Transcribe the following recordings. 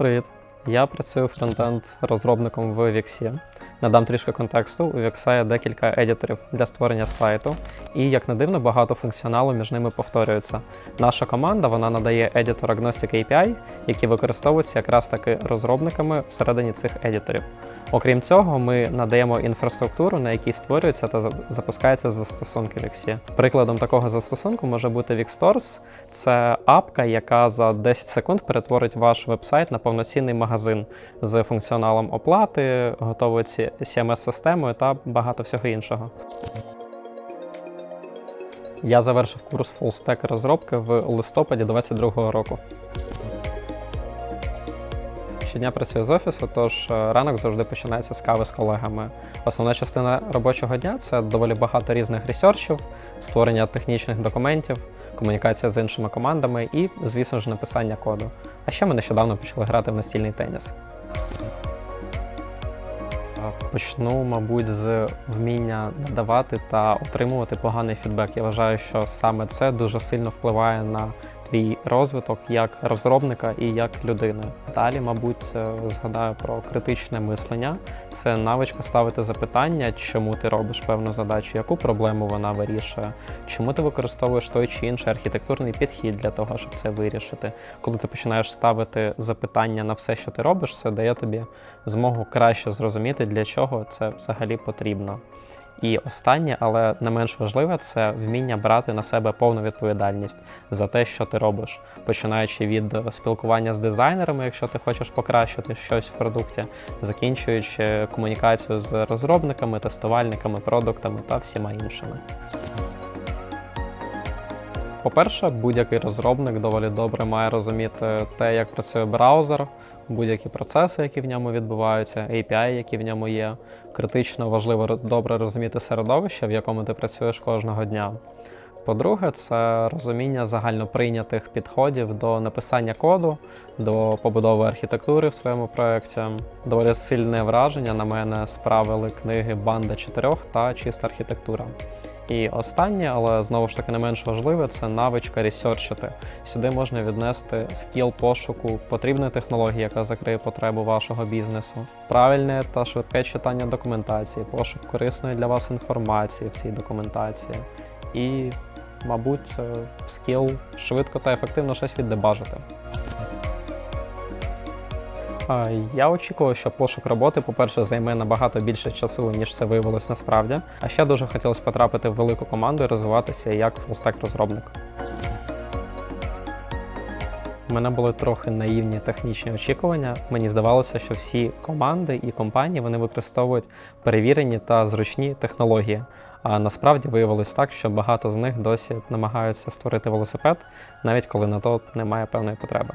Привіт! Я працюю фронтенд розробником в Wix. Надам трішки контексту. У є декілька едіторів для створення сайту, і як не дивно, багато функціоналу між ними повторюється. Наша команда вона надає едітор Agnostic API, які використовуються якраз таки розробниками всередині цих едіторів. Окрім цього, ми надаємо інфраструктуру, на якій створюються та за- запускаються застосунки Wix. Прикладом такого застосунку може бути Wixstores. Це апка, яка за 10 секунд перетворить ваш веб-сайт на повноцінний магазин з функціоналом оплати, готовою ці- CMS-системою та багато всього іншого. Я завершив курс Stack розробки в листопаді 2022 року. Щодня працюю з офісу, тож е, ранок завжди починається з кави з колегами. Основна частина робочого дня це доволі багато різних ресерчів, створення технічних документів, комунікація з іншими командами і, звісно ж, написання коду. А ще ми нещодавно почали грати в настільний теніс. Почну, мабуть, з вміння надавати та отримувати поганий фідбек. Я вважаю, що саме це дуже сильно впливає на твій розвиток як розробника і як людини. Далі, мабуть, е, згадаю про критичне мислення. Це навичка ставити запитання, чому ти робиш певну задачу, яку проблему вона вирішує, чому ти використовуєш той чи інший архітектурний підхід для того, щоб це вирішити. Коли ти починаєш ставити запитання на все, що ти робиш, це дає тобі змогу краще зрозуміти, для чого це взагалі потрібно. І останнє, але не менш важливе, це вміння брати на себе повну відповідальність за те, що ти робиш, починаючи від спілкування з дизайнерами, якщо ти хочеш покращити щось в продукті, закінчуючи комунікацію з розробниками, тестувальниками, продуктами та всіма іншими. По-перше, будь-який розробник доволі добре має розуміти те, як працює браузер, будь-які процеси, які в ньому відбуваються, API, які в ньому є. Критично важливо добре розуміти середовище, в якому ти працюєш кожного дня. По-друге, це розуміння загальноприйнятих підходів до написання коду, до побудови архітектури в своєму проєкті. Доволі сильне враження на мене справили книги Банда чотирьох та чиста архітектура. І останнє, але знову ж таки не менш важливе, це навичка ресерчити. Сюди можна віднести скіл пошуку потрібної технології, яка закриє потребу вашого бізнесу, правильне та швидке читання документації, пошук корисної для вас інформації в цій документації. І, мабуть, е, скіл швидко та ефективно щось віддебажити. Я очікував, що пошук роботи, по-перше, займе набагато більше часу, ніж це виявилось насправді. А ще дуже хотілося потрапити в велику команду і розвиватися як фулстек розробник. У мене були трохи наївні технічні очікування. Мені здавалося, що всі команди і компанії вони використовують перевірені та зручні технології. А насправді виявилось так, що багато з них досі намагаються створити велосипед, навіть коли на то немає певної потреби.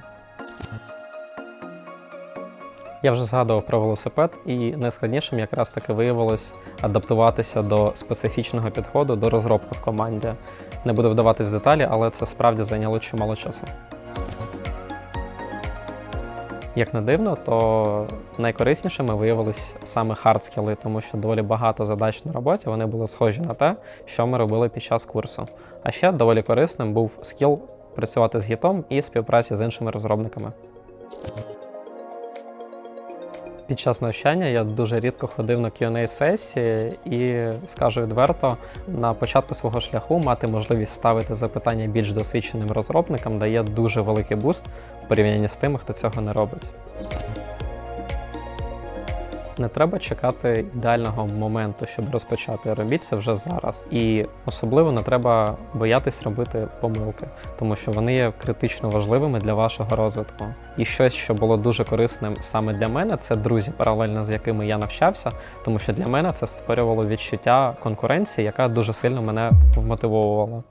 Я вже згадував про велосипед, і найскладнішим якраз таки виявилось адаптуватися до специфічного підходу до розробки в команді. Не буду вдаватись в деталі, але це справді зайняло чимало часу. Як не дивно, то найкориснішими виявились саме хардскіли, тому що доволі багато задач на роботі вони були схожі на те, що ми робили під час курсу. А ще доволі корисним був скіл працювати з гітом і співпраці з іншими розробниками. Під час навчання я дуже рідко ходив на qa сесії і скажу відверто, на початку свого шляху мати можливість ставити запитання більш досвідченим розробникам дає дуже великий буст в порівнянні з тими, хто цього не робить. Не треба чекати ідеального моменту, щоб розпочати. Робіть це вже зараз. І особливо не треба боятись робити помилки, тому що вони є критично важливими для вашого розвитку. І щось, що було дуже корисним саме для мене, це друзі, паралельно з якими я навчався, тому що для мене це створювало відчуття конкуренції, яка дуже сильно мене вмотивовувала.